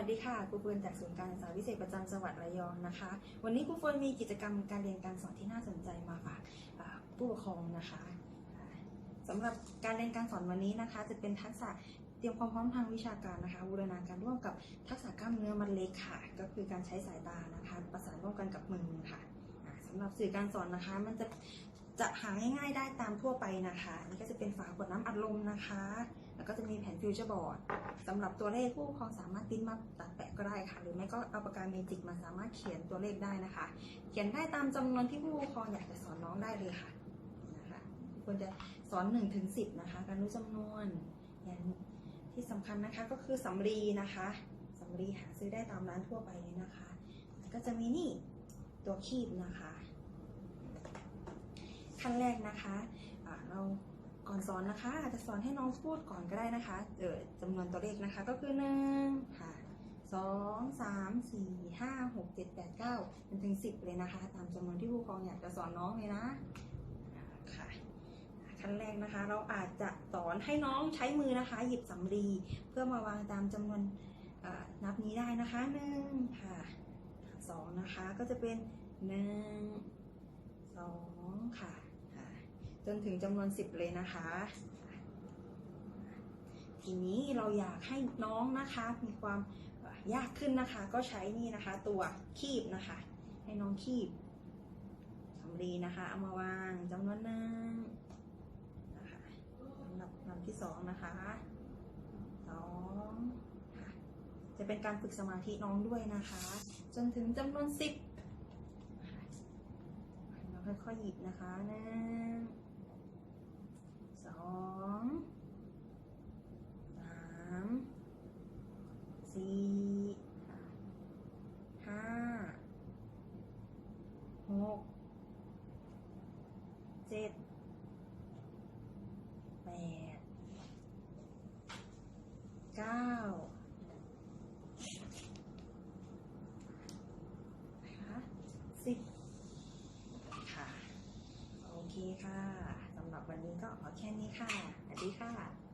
ัสดีค่ะครูเฟิร์นจากศูนย์การศึกษาพิเศษประจำจังหวัดระยองนะคะ วันนี้ครูเฟิร์นมีกิจกรรมการเรียนการสอนที่น่าสนใจมาฝากผู้ปกครองนะคะอ่าสำหรับการเรียนการสอนวันนี้นะคะ จะเป็นทักษะเตรียมความพร้อมทางวิชาการนะคะบูรณาการร่วมกับทักษะกล้ามเนื้อมัดเล็กค่ะ ก็คือการใช้สายตานะคะ ประสานร่วมกันกับมือค่ะอ่าสำหรับสื่อการสอนนะคะ มันจะจะหาง่ายๆได้ตามทั่วไปนะคะนนี่ก็จะเป็นฝาขวดน้ำอัดลมนะคะ แล้วก็จะมีแผนฟิวเจอร์บอร์ดสำหรับตัวเลขผู้ปกครองสามารถติ้นมาตัดแปะก็ได้ค่ะ หรือไม่ก็เอาปากกาเมจิกมาสามารถเขียนตัวเลขได้นะคะ เขียนได้ตามจำนวนที่ผู้ปกครองอยากจะสอนน้องได้เลยค่ะนะคะควรจะสอน1ถึง10นะคะ การรู้จำนวนอย่างที่สำคัญนะคะก็คือสำลีนะคะสำลีหาซื้อได้ตามร้านทั่วไปเลยนะคะ ก็จะมีนี่ตัวคีบนะคะขั้นแรกนะคะอ่าเรา ก่อนสอนนะคะ อาจจะสอนให้น้องพูดก่อนก็ได้นะคะเออจำนวนตัวเลขนะคะก็คือหนึ่งค่ะสองสามสี่ห้าหกเจ็ดแปดเก้าจนถึงสิบเลยนะคะ ตามจำนวนที่ผู้ปกครองอยากจะสอนน้องเลยนะค่ะขั้นแรกนะคะ เราอาจจะสอนให้น้องใช้มือนะคะ หยิบสำลีเพื่อมาวางตามจำนวนนับนี้ได้นะคะหนึ่งค่ะสองนะคะก็จะเป็นหนึ่งสองค่ะ จนถึงจำนวน 10 เลยนะคะ ทีนี้เราอยากให้น้องนะคะ มีความยากขึ้นนะคะ ก็ใช้นี่นะคะ ตัวคีบนะคะ ให้น้องคีบสำลีนะคะ เอามาวางจำนวนหนึ่งนะคะลำดับลำที่สองนะคะสองค่ะจะเป็นการฝึกสมาธิน้องด้วยนะคะ จนถึงจำนวนสิบค่ะเราค่อยๆหยิบนะคะหนึ่ง สองสาม สี่ห้าหกเจ็ดแปดเก้านะคะสิบค่ะ โอเคค่ะ สำหรับวันนี้ก็ขอแค่นี้ค่ะสวัสดีค่ะ